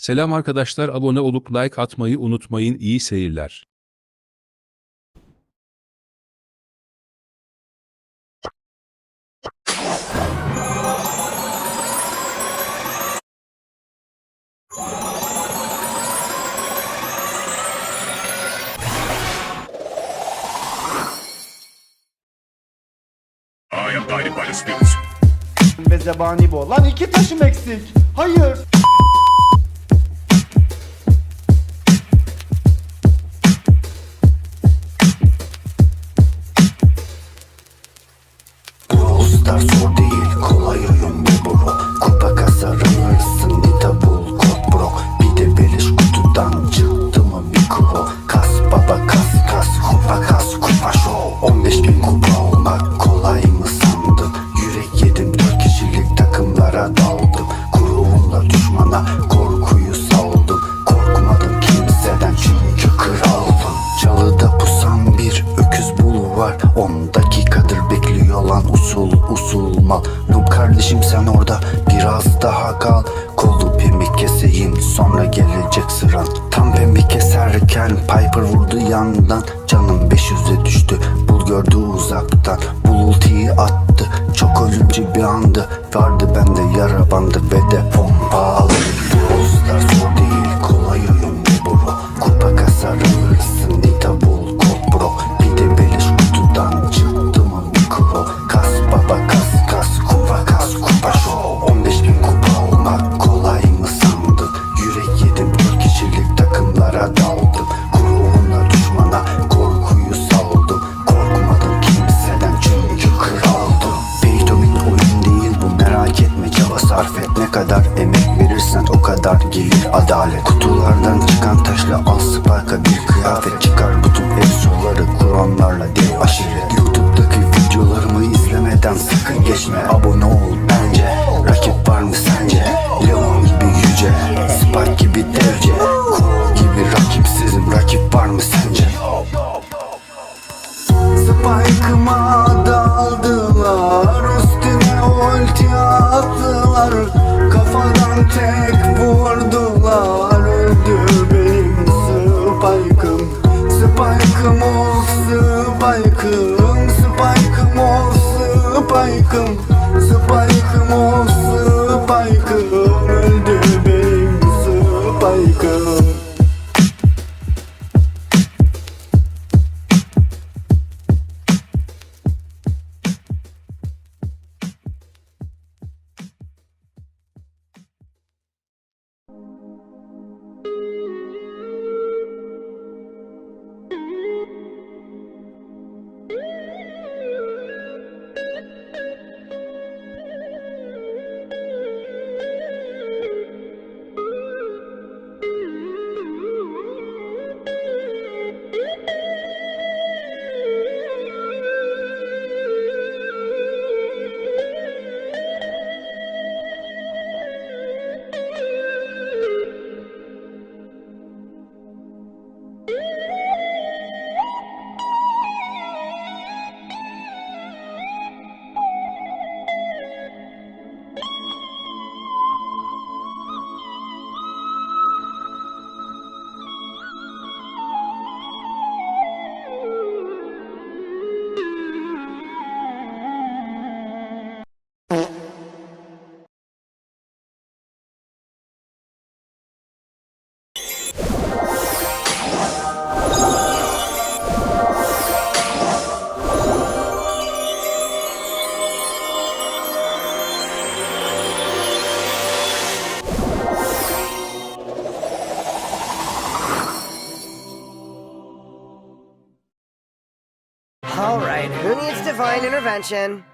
Selam arkadaşlar abone olup like atmayı unutmayın iyi seyirler. I am guided by the spirits. ve zebani bu. Lan iki taşım eksik. Hayır. Düşmana korkuyu saldım Korkmadım kimseden çünkü kraldım Çalıda pusan bir öküz bulu var. 10 dakikadır bekliyor lan usul usul mal Noob kardeşim sen orada biraz daha kal. Kolu pemik keseyim sonra gelecek sıran. Tam pemik keserken Piper vurdu yandan. Canım 500'e düştü Bul gördü uzaktan. Bul ultiyi attı Çok ölümcül bir andı. Vardı bende yara bandı ve de kadar emek verirsen o kadar gelir. Adalet Kutulardan çıkan taşla al spike'a bir kıyafet Çıkar. Bütün efsoları kuranlarla dev you. All right, who needs divine intervention?